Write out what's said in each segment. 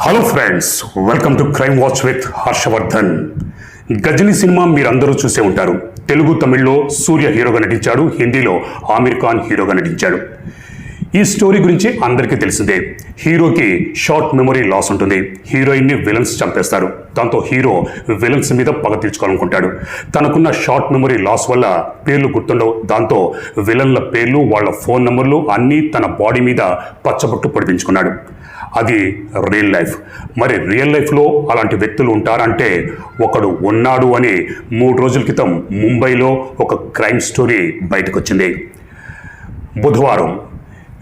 Hello friends welcome to crime watch with Harshavardhan Ghajini cinema మీరందరూ చూసే ఉంటారు. తెలుగు తమిళ్ళో సూర్య హీరోగా నటించాడు. హిందీలో ఆమిర్ ఖాన్ హీరోగా నటించాడు. ఈ స్టోరీ గురించి అందరికీ తెలిసిందే. హీరోకి షార్ట్ మెమరీ లాస్ ఉంటుంది. హీరోయిన్ని విలన్స్ చంపేస్తారు. దాంతో హీరో విలన్స్ మీద పగ తీర్చుకోవాలనుకుంటాడు. తనకున్న షార్ట్ మెమరీ లాస్ వల్ల పేర్లు గుర్తుండవు. దాంతో విలన్ల పేర్లు వాళ్ళ ఫోన్ నెంబర్లు అన్నీ తన బాడీ మీద పచ్చబొట్టు పొడిపించుకున్నాడు. అది రియల్ లైఫ్ మరి రియల్ లైఫ్లో అలాంటి వ్యక్తులు ఉంటారంటే ఒకడు ఉన్నాడు అని మూడు రోజుల క్రితం ముంబైలో ఒక క్రైమ్ స్టోరీ బయటకు వచ్చింది బుధవారం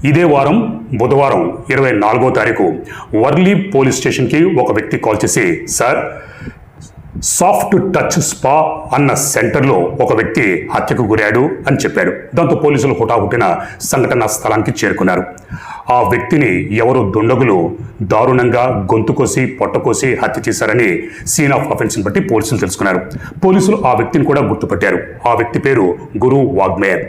ఇదే వారం బుధవారం ఇరవై నాలుగో తారీఖు వర్లీ పోలీస్ స్టేషన్కి ఒక వ్యక్తి కాల్ చేసి సార్ సాఫ్ట్ టచ్ స్పా అన్న సెంటర్లో ఒక వ్యక్తి హత్యకు గురాడు అని చెప్పాడు దాంతో పోలీసులు హుటాహుటిన సంఘటనా స్థలానికి చేరుకున్నారు. ఆ వ్యక్తిని ఎవరు దుండగులు దారుణంగా గొంతు కోసి పొట్టకోసి హత్య చేశారని సీన్ ఆఫ్ అఫెన్స్ని బట్టి పోలీసులు తెలుసుకున్నారు. పోలీసులు ఆ వ్యక్తిని కూడా గుర్తుపట్టారు. ఆ వ్యక్తి పేరు గురు వాగ్మేర్.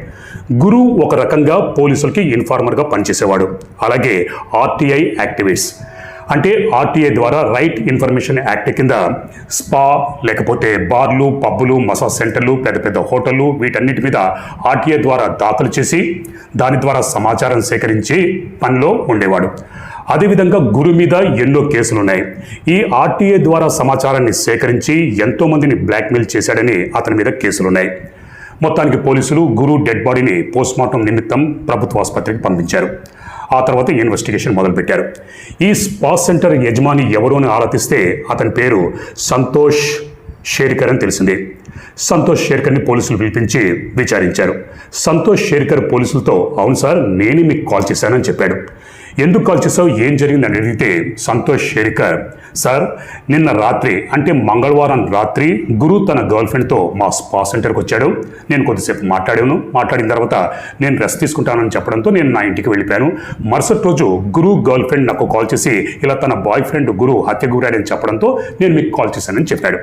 గురు ఒక రకంగా పోలీసులకి ఇన్ఫార్మర్గా పనిచేసేవాడు. అలాగే ఆర్టీఐ యాక్టివిస్ట్ అంటే ఆర్టీఐ ద్వారా రైట్ ఇన్ఫర్మేషన్ యాక్ట్ కింద స్పా లేకపోతే బార్లు పబ్బులు మసాజ్ సెంటర్లు పెద్ద పెద్ద హోటళ్ళు వీటన్నిటి మీద ఆర్టీఐ ద్వారా దాఖలు చేసి దాని ద్వారా సమాచారం సేకరించి పనిలో ఉండేవాడు. అదేవిధంగా గురు మీద ఎన్నో కేసులు ఉన్నాయి ఈ ఆర్టీఐ ద్వారా సమాచారాన్ని సేకరించి ఎంతోమందిని బ్లాక్మెయిల్ చేశాడని అతని మీద కేసులున్నాయి. మొత్తానికి పోలీసులు గురు డెడ్ బాడీని పోస్ట్మార్టం నిమిత్తం ప్రభుత్వ ఆసుపత్రికి పంపించారు. ఆ తర్వాత ఇన్వెస్టిగేషన్ మొదలుపెట్టారు. ఈ స్పా సెంటర్ యజమాని ఎవరోని ఆరాధిస్తే అతని పేరు సంతోష్ షేర్కర్ అని తెలిసింది. సంతోష్ షేర్కర్ని పోలీసులు పిలిపించి విచారించారు. సంతోష్ షేర్కర్ పోలీసులతో అవును సార్ నేనే మీకు కాల్ చేశానని చెప్పాడు. ఎందుకు కాల్ చేసావు ఏం జరిగిందని అడిగితే సంతోష్ షేరికర్ సార్ నిన్న రాత్రి అంటే మంగళవారం రాత్రి గురు తన గర్ల్ ఫ్రెండ్తో మా స్పా సెంటర్కి వచ్చాడు. నేను కొద్దిసేపు మాట్లాడాను. మాట్లాడిన తర్వాత నేను రెస్ట్ తీసుకుంటానని చెప్పడంతో నేను నా ఇంటికి వెళ్ళిపోయాను. మరుసటి రోజు గురు గర్ల్ ఫ్రెండ్ నాకు కాల్ చేసి ఇలా తన బాయ్ ఫ్రెండ్ గురు హత్య గురాడని చెప్పడంతో నేను మీకు కాల్ చేశానని చెప్పాడు.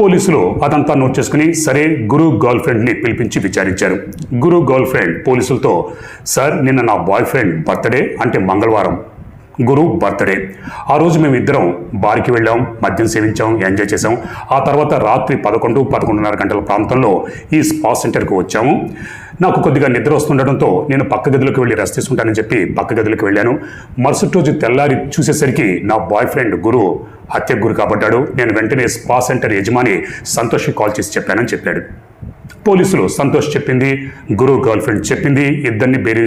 పోలీసులు అదంతా నోట్ చేసుకుని సరే గురు గర్ల్ ఫ్రెండ్ని పిలిపించి విచారించారు. గురు గర్ల్ ఫ్రెండ్ పోలీసులతో సార్ నిన్న నా బాయ్ ఫ్రెండ్ బర్త్డే అంటే మంగళవారం. గురు బర్త్డే. ఆ రోజు మేము ఇద్దరం బార్కి వెళ్ళాం మద్యం సేవించాం ఎంజాయ్ చేసాం ఆ తర్వాత రాత్రి పదకొండు పదకొండున్నర గంటల ప్రాంతంలో ఈ స్పా సెంటర్కి వచ్చాము. నాకు కొద్దిగా నిద్ర వస్తుండటంతో నేను పక్క గదిలోకి వెళ్ళి రెస్ట్ తీసుకుంటానని చెప్పి పక్క గదిలోకి వెళ్ళాను. మరుసటి రోజు తెల్లారి చూసేసరికి నా బాయ్ ఫ్రెండ్ గురు హత్యకు గురి కాబడ్డాడు. నేను వెంటనే స్పా సెంటర్ యజమాని సంతోష్కి కాల్ చేసి చెప్పానని చెప్పాడు. పోలీసులు సంతోష్ చెప్పింది గురువు గర్ల్ ఫ్రెండ్ చెప్పింది ఇద్దరిని బేరీ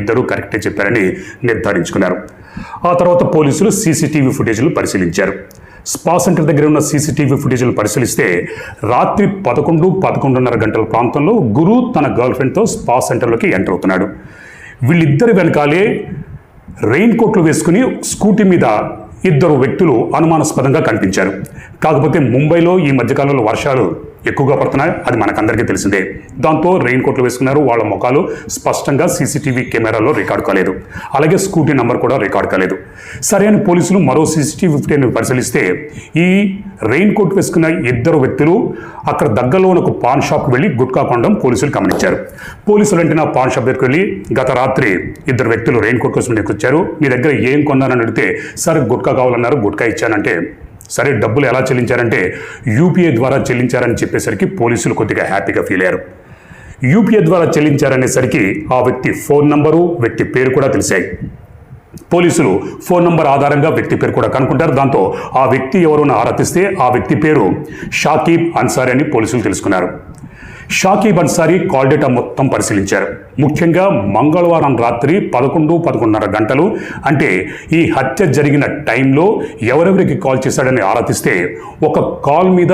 ఇద్దరూ కరెక్టే చెప్పారని నిర్ధారించుకున్నారు. ఆ తర్వాత పోలీసులు సీసీటీవీ ఫుటేజ్లు పరిశీలించారు. స్పా సెంటర్ దగ్గర ఉన్న సీసీటీవీ ఫుటేజ్లు పరిశీలిస్తే రాత్రి పదకొండు పదకొండున్నర గంటల ప్రాంతంలో గురు తన గర్ల్ ఫ్రెండ్తో స్పా సెంటర్లోకి ఎంటర్ అవుతున్నాడు. వీళ్ళిద్దరి వెనకాలే రెయిన్ కోట్లు వేసుకుని స్కూటీ మీద ఇద్దరు వ్యక్తులు అనుమానాస్పదంగా కనిపించారు. కాకపోతే ముంబైలో ఈ మధ్యకాలంలో వర్షాలు ఎక్కువగా పడుతున్నాయి. అది మనకందరికీ తెలిసిందే. దాంతో రెయిన్ కోట్లు వేసుకున్నారు. వాళ్ళ ముఖాలు స్పష్టంగా సీసీటీవీ కెమెరాలో రికార్డ్ కాలేదు. అలాగే స్కూటీ నంబర్ కూడా రికార్డ్ కాలేదు. సరే అని పోలీసులు మరో సీసీటీవీ ఫుటేజ్ పరిశీలిస్తే ఈ రెయిన్ కోట్ వేసుకున్న ఇద్దరు వ్యక్తులు అక్కడ దగ్గరలో ఉన్న ఒక పాన్ షాప్కి వెళ్ళి గుట్కా కొనడం పోలీసులు గమనించారు. పోలీసులు అంటే నా పాన్ షాప్ దగ్గరికి వెళ్ళి గత రాత్రి ఇద్దరు వ్యక్తులు రెయిన్ కోట్ కోసం వచ్చారు మీ దగ్గర ఏం కొన్నారని అడిగితే సార్ గుట్కా కావాలన్నారు గుట్కా ఇచ్చానంటే సరే డబ్బులు ఎలా చెల్లించారంటే యూపీఐ ద్వారా చెల్లించారని చెప్పేసరికి పోలీసులు కొద్దిగా హ్యాపీగా ఫీల్ అయ్యారు. యూపీఐ ద్వారా చెల్లించారనేసరికి ఆ వ్యక్తి ఫోన్ నంబరు వ్యక్తి పేరు కూడా తెలిసాయి. పోలీసులు ఫోన్ నంబర్ ఆధారంగా వ్యక్తి పేరు కూడా కనుక్కుంటారు. దాంతో ఆ వ్యక్తి ఎవరోనో ఆరాధిస్తే ఆ వ్యక్తి పేరు షాకీబ్ అన్సారీ అని పోలీసులు తెలుసుకున్నారు. షాకీబ్ అన్సారీ కాల్ డేటా మొత్తం పరిశీలించారు. ముఖ్యంగా మంగళవారం రాత్రి పదకొండు పదకొండున్నర గంటలు అంటే ఈ హత్య జరిగిన టైంలో ఎవరెవరికి కాల్ చేశాడని ఆరాధిస్తే ఒక కాల్ మీద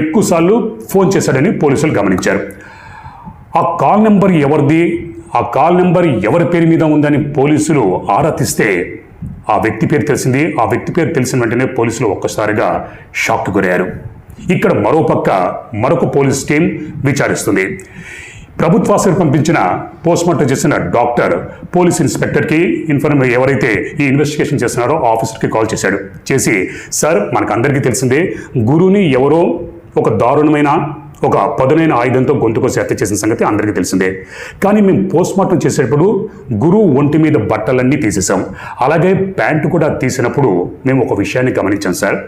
ఎక్కువసార్లు ఫోన్ చేశాడని పోలీసులు గమనించారు. ఆ కాల్ నెంబర్ ఎవరిది? ఆ కాల్ నెంబర్ ఎవరి పేరు మీద ఉందని పోలీసులు ఆరా తీస్తే ఆ వ్యక్తి పేరు తెలిసింది. ఆ వ్యక్తి పేరు తెలిసిన వెంటనే పోలీసులు ఒక్కసారిగా షాక్కి గురయ్యారు. ఇక్కడ మరోపక్క మరొక పోలీస్ టీం విచారిస్తుంది. ప్రభుత్వాసులు పంపించిన పోస్ట్మార్టం చేసిన డాక్టర్ పోలీస్ ఇన్స్పెక్టర్కి ఇన్ఫర్మ్ ఎవరైతే ఈ ఇన్వెస్టిగేషన్ చేస్తున్నారో ఆఫీసర్కి కాల్ చేశాడు. చేసి సార్ మనకు అందరికీ తెలిసిందే గురువుని ఎవరో ఒక దారుణమైన ఒక పదునైన ఆయుధంతో గొంతుకోసి హత్య చేసిన సంగతి అందరికీ తెలిసిందే. కానీ మేము పోస్ట్మార్టం చేసేటప్పుడు గురువు ఒంటి మీద బట్టలన్నీ తీసేసాం అలాగే ప్యాంటు కూడా తీసినప్పుడు మేము ఒక విషయాన్ని గమనించాం సార్.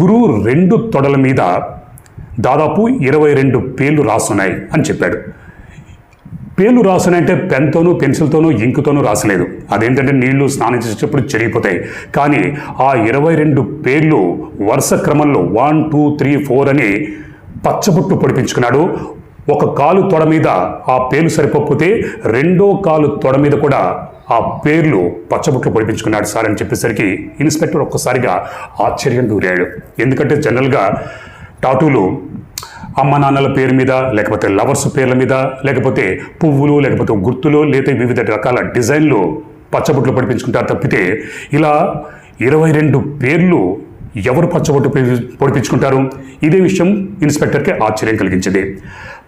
గురువు రెండు తొడల మీద దాదాపు ఇరవై రెండు పేర్లు రాస్తున్నాయి అని చెప్పాడు. పేర్లు రాసునంటే పెన్తోనూ పెన్సిల్తోనూ ఇంకుతోనూ రాసలేదు. అదేంటంటే నీళ్ళు స్నానం చేసేటప్పుడు చెరిగిపోతాయి కానీ ఆ ఇరవై రెండు పేర్లు వరుస క్రమంలో వన్ టూ త్రీ ఫోర్ అని పచ్చబుట్టు పొడిపించుకున్నాడు. ఒక కాలు తొడ మీద ఆ పేర్లు సరిపోతే రెండో కాలు తొడ మీద కూడా ఆ పేర్లు పచ్చబుట్లు పొడిపించుకున్నాడు సార్ అని చెప్పేసరికి ఇన్స్పెక్టర్ ఒక్కసారిగా ఆశ్చర్యం గురాడు ఎందుకంటే జనరల్గా టాటూలు అమ్మ నాన్నల పేరు మీద లేకపోతే లవర్స్ పేర్ల మీద లేకపోతే పువ్వులు లేకపోతే గుర్తులు లేదా వివిధ రకాల డిజైన్లు పచ్చబొట్లు పొడిపించుకుంటారు తప్పితే ఇలా ఇరవై రెండు పేర్లు ఎవరు పచ్చబొట్టు పొడిపించుకుంటారు? ఇదే విషయం ఇన్స్పెక్టర్కి ఆశ్చర్యం కలిగించింది.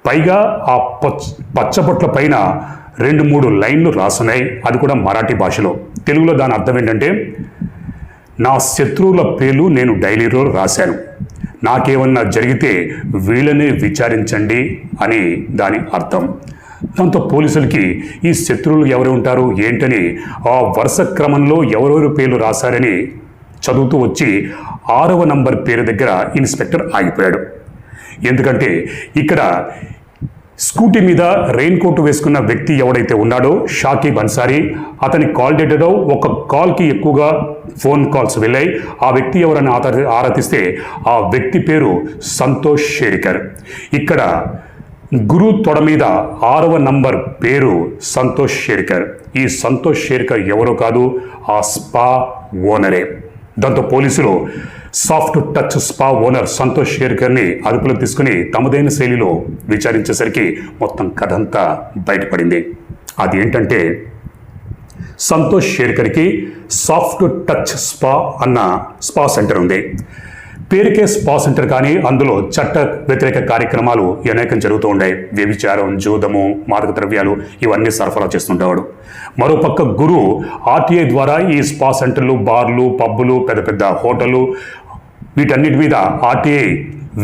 పైగా ఆ పచ్చ పచ్చబొట్ల పైన రెండు మూడు లైన్లు రాసున్నాయి అది కూడా మరాఠీ భాషలో. తెలుగులో దాని అర్థం ఏంటంటే నా శత్రువుల పేర్లు నేను డైరీలో రాశాను. నాకేమన్నా జరిగితే వీళ్ళనే విచారించండి అని దాని అర్థం. దాంతో పోలీసులకి ఈ శత్రువులు ఎవరు ఉంటారు ఏంటని ఆ వరుస క్రమంలో ఎవరెవరు పేర్లు రాశారని చదువుతూ వచ్చి ఆరవ నంబర్ పేరు దగ్గర ఇన్స్పెక్టర్ ఆగిపోయాడు. ఎందుకంటే ఇక్కడ స్కూటీ మీద రెయిన్ కోట్ వేసుకున్న వ్యక్తి ఎవడైతే ఉన్నాడో షాకీబ్ అన్సారీ అతని కాల్ డేటాలో ఒక కాల్కి ఎక్కువగా ఫోన్ కాల్స్ వెళ్ళాయి. ఆ వ్యక్తి ఎవరని ఆత- ఆరాధిస్తే ఆ వ్యక్తి పేరు సంతోష్ షేడికర్ ఇక్కడ గురు తొడ మీద ఆరవ నంబర్ పేరు సంతోష్ షేర్కర్ ఈ సంతోష్ షేర్కర్ ఎవరో కాదు ఆ స్పా ఓనరే. దాంతో పోలీసులు soft touch spa owner Santosh షేర్కర్ని అదుపులోకి తీసుకుని తమదైన శైలిలో విచారించేసరికి మొత్తం కథ అంతా బయటపడింది. అది ఏంటంటే సంతోష్ షేర్కర్కి సాఫ్ట్ టచ్ స్పా అన్న స్పా సెంటర్ ఉంది. పేరుకే స్పా సెంటర్ కానీ అందులో చట్ట వ్యతిరేక కార్యక్రమాలు అనేకం జరుగుతూ ఉన్నాయి వ్యభిచారం జూదము మాదక ద్రవ్యాలు ఇవన్నీ సరఫరా చేస్తుండేవాడు. మరోపక్క గురు ఆర్టీఐ ద్వారా ఈ స్పా సెంటర్లు బార్లు పబ్బులు పెద్ద పెద్ద హోటళ్ళు వీటన్నిటి మీద ఆర్టీఐ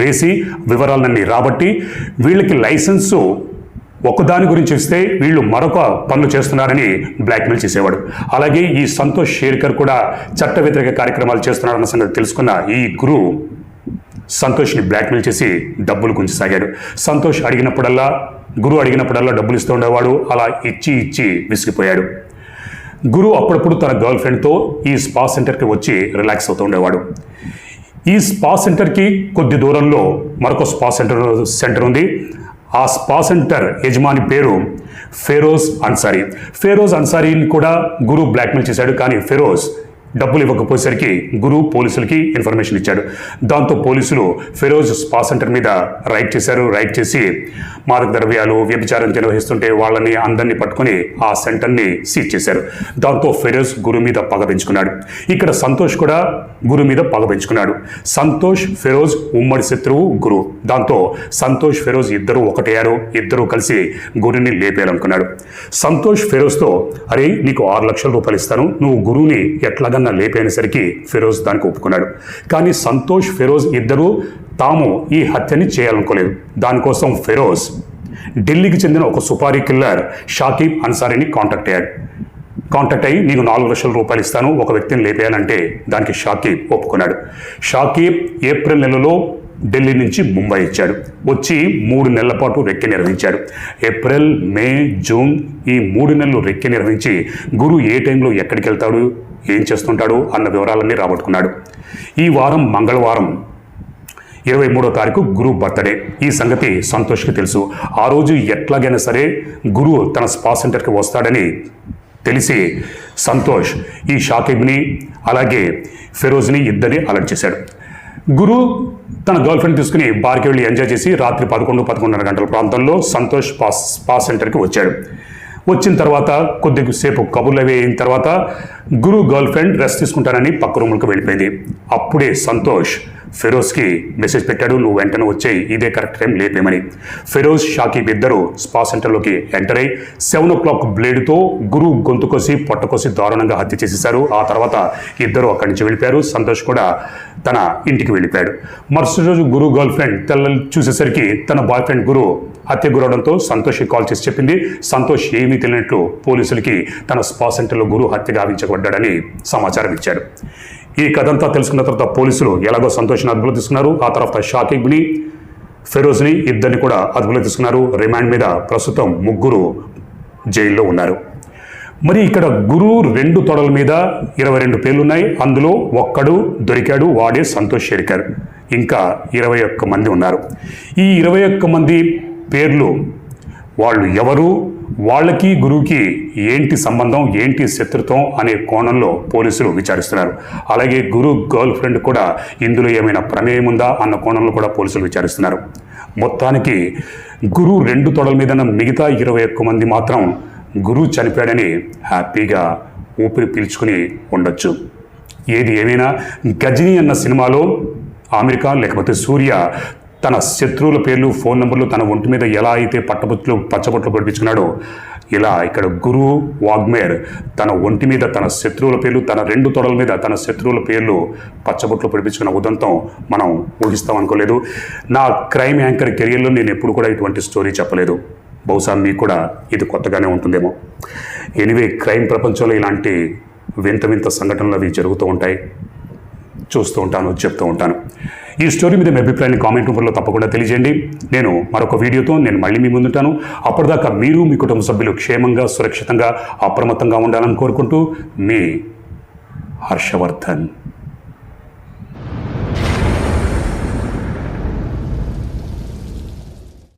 వేసి వివరాలన్నీ రాబట్టి వీళ్ళకి లైసెన్సు ఒకదాని గురించి ఇస్తే వీళ్ళు మరొక పనులు చేస్తున్నారని బ్లాక్మెయిల్ చేసేవాడు. అలాగే ఈ సంతోష్ షేర్కర్ కూడా చట్ట వ్యతిరేక కార్యక్రమాలు చేస్తున్నారన్న సంగతి తెలుసుకున్న ఈ గురు సంతోష్ని బ్లాక్మెయిల్ చేసి డబ్బులు గుంజసాగాడు. సంతోష్ అడిగినప్పుడల్లా గురు అడిగినప్పుడల్లా డబ్బులు ఇస్తూ ఉండేవాడు అలా ఇచ్చి ఇచ్చి విసిగిపోయాడు. గురు అప్పుడప్పుడు తన గర్ల్ ఫ్రెండ్తో ఈ స్పా సెంటర్కి వచ్చి రిలాక్స్ అవుతూ ఉండేవాడు. ఈ స్పా సెంటర్కి కొద్ది దూరంలో మరొక స్పా సెంటర్ సెంటర్ ఉంది. ఆ స్పా సెంటర్ యజమాని పేరు ఫెరోజ్ అన్సారీ. ఫెరోజ్ అన్సారీని కూడా గురు బ్లాక్మెయిల్ చేశాడు కానీ ఫెరోజ్ డబ్బులు ఇవ్వకపోయేసరికి గురు పోలీసులకి ఇన్ఫర్మేషన్ ఇచ్చాడు. దాంతో పోలీసులు ఫెరోజ్ స్పా సెంటర్ మీద రైడ్ చేశారు. రైడ్ చేసి మాదక ద్రవ్యాలు వ్యభిచారం నిర్వహిస్తుంటే వాళ్ళని అందరినీ పట్టుకొని ఆ సెంటర్ని సీజ్ చేశారు. దాంతో ఫెరోజ్ గురు మీద పగ పెంచుకున్నాడు. ఇక్కడ సంతోష్ కూడా గురు మీద పగ పెంచుకున్నాడు. సంతోష్ ఫెరోజ్ ఉమ్మడి శత్రువు గురు దాంతో సంతోష్ ఫెరోజ్ ఇద్దరు ఒకటయ్యారు. ఇద్దరు కలిసి గురుని లేపేయాలనుకున్నాడు. సంతోష్ ఫెరోజ్తో అరే నీకు ఆరు లక్షల రూపాయలు ఇస్తాను. నువ్వు గురువుని ఎట్లాగన్నా లేపేసరికి ఫిరోజ్ దానికి ఒప్పుకున్నాడు. కానీ సంతోష్ ఫిరోజ్ ఇద్దరు తాము ఈ హత్యని చేయాలనుకోలేదు. దానికోసం ఫిరోజ్ ఢిల్లీకి చెందిన ఒక సుపారీ కిల్లర్ షాకీబ్ అన్సారీని కాంటాక్ట్ అయ్యాడు. కాంటాక్ట్ అయ్యి నీకు నాలుగు లక్షల రూపాయలు ఇస్తాను ఒక వ్యక్తిని లేపేయాలంటే దానికి షాకీబ్ ఒప్పుకున్నాడు. షాకీబ్ ఏప్రిల్ నెలలో ఢిల్లీ నుంచి ముంబై ఇచ్చాడు వచ్చి మూడు నెలల పాటు రెక్కి నిర్వహించాడు. ఏప్రిల్ మే జూన్ ఈ మూడు నెలలు రెక్కి నిర్వహించి గురు ఏ టైంలో ఎక్కడికి వెళ్తాడు? ఏం చేస్తుంటాడు అన్న వివరాలన్నీ రాబట్టుకున్నాడు. ఈ వారం మంగళవారం ఇరవై మూడో తారీఖు గురు బర్త్డే. ఈ సంగతి సంతోష్కి తెలుసు. ఆ రోజు ఎట్లాగైనా సరే గురువు తన స్పా సెంటర్కి వస్తాడని తెలిసి సంతోష్ ఈ షాకిబ్ని అలాగే ఫిరోజ్ని ఇద్దరిని అలర్ట్ చేశాడు. గురు తన గర్ల్ ఫ్రెండ్ తీసుకుని బార్కి వెళ్ళి ఎంజాయ్ చేసి రాత్రి పదకొండు పదకొండున్నర గంటల ప్రాంతంలో సంతోష్ పాస్ స్పా సెంటర్కి వచ్చాడు. వచ్చిన తర్వాత కొద్దిసేపు కబుర్లు అవి అయిన తర్వాత గురు గర్ల్ ఫ్రెండ్ రెస్ట్ తీసుకుంటానని పక్క రూములకు వెళ్ళిపోయింది. అప్పుడే సంతోష్ ఫిరోజ్కి మెసేజ్ పెట్టాడు నువ్వు వెంటనే వచ్చాయి ఇదే కరెక్ట్ టైం లేపేమని ఫిరోజ్ షాకీబ్ ఇద్దరు స్పా సెంటర్లోకి ఎంటర్ అయి సెవెన్ ఓ క్లాక్ బ్లేడ్తో గురు గొంతు కోసి దారుణంగా హత్య చేసేశారు. ఆ తర్వాత ఇద్దరు అక్కడి నుంచి వెళ్ళిపోయారు. సంతోష్ కూడా తన ఇంటికి వెళ్ళిపోయాడు. మరుసటి రోజు గురు గర్ల్ ఫ్రెండ్ తెల్ల చూసేసరికి తన బాయ్ ఫ్రెండ్ గురు హత్య గురవడంతో సంతోష్కి కాల్ చేసి చెప్పింది. సంతోష్ ఏమీ తెలియనట్లు పోలీసులకి తన స్పా సెంటర్లో గురు హత్య గావించబడ్డాడని సమాచారం ఇచ్చాడు ఈ కథంతా తెలుసుకున్న తర్వాత పోలీసులు ఎలాగో సంతోష్ని అదుపులో తీసుకున్నారు ఆ తర్వాత షాకిబ్ని ఫెరోజ్ని ఇద్దరిని కూడా అదుపులో తీసుకున్నారు రిమాండ్ మీద ప్రస్తుతం ముగ్గురు జైల్లో ఉన్నారు. మరి ఇక్కడ గురు రెండు తొడల మీద ఇరవై రెండు పేర్లు ఉన్నాయి అందులో ఒక్కడు దొరికాడు వాడే సంతోష్ షెరికర్ ఇంకా ఇరవై ఒక్క మంది ఉన్నారు. ఈ ఇరవై ఒక్క మంది పేర్లు వాళ్ళు ఎవరు? వాళ్ళకి గురువుకి ఏంటి సంబంధం ఏంటి శత్రుత్వం అనే కోణంలో పోలీసులు విచారిస్తున్నారు. అలాగే గురు గర్ల్ ఫ్రెండ్ కూడా ఇందులో ఏమైనా ప్రమేయం ఉందా అన్న కోణంలో కూడా పోలీసులు విచారిస్తున్నారు. మొత్తానికి గురు రెండు తొడల మీద మిగతా ఇరవై ఒక్క మంది మాత్రం గురువు చనిపోయాడని హ్యాపీగా ఊపిరి పీల్చుకుని ఉండొచ్చు. ఏది ఏమైనా గజని అన్న సినిమాలో అమెరికా లేకపోతే సూర్య తన శత్రువుల పేర్లు ఫోన్ నెంబర్లు తన ఒంటి మీద ఎలా అయితే పట్టబొట్లు పచ్చబొట్లు పడిపించుకున్నాడో ఇలా ఇక్కడ గురు వాగ్మేర్ తన ఒంటి మీద తన శత్రువుల పేర్లు తన రెండు తొడల మీద తన శత్రువుల పేర్లు పచ్చబొట్లు పడిపించుకున్న ఉదంతం మనం ఊహిస్తాం అనుకోలేదు. నా క్రైమ్ యాంకర్ కెరియర్లో నేను ఎప్పుడు కూడా ఇటువంటి స్టోరీ చెప్పలేదు. బహుశా మీకు కూడా ఇది కొత్తగానే ఉంటుందేమో. ఎనివే క్రైమ్ ప్రపంచంలో ఇలాంటి వింత వింత సంఘటనలు అవి జరుగుతూ ఉంటాయి. చూస్తూ ఉంటాను చెప్తూ ఉంటాను. ఈ స్టోరీ మీద మీ అభిప్రాయాన్ని కామెంట్ రూపంలో తప్పకుండా తెలియజేయండి. నేను మరొక వీడియోతో నేను మళ్ళీ మీ ముందుంటాను. అప్పటిదాకా మీరు మీ కుటుంబ సభ్యులు క్షేమంగా సురక్షితంగా అప్రమత్తంగా ఉండాలని కోరుకుంటూ మీ హర్షవర్ధన్.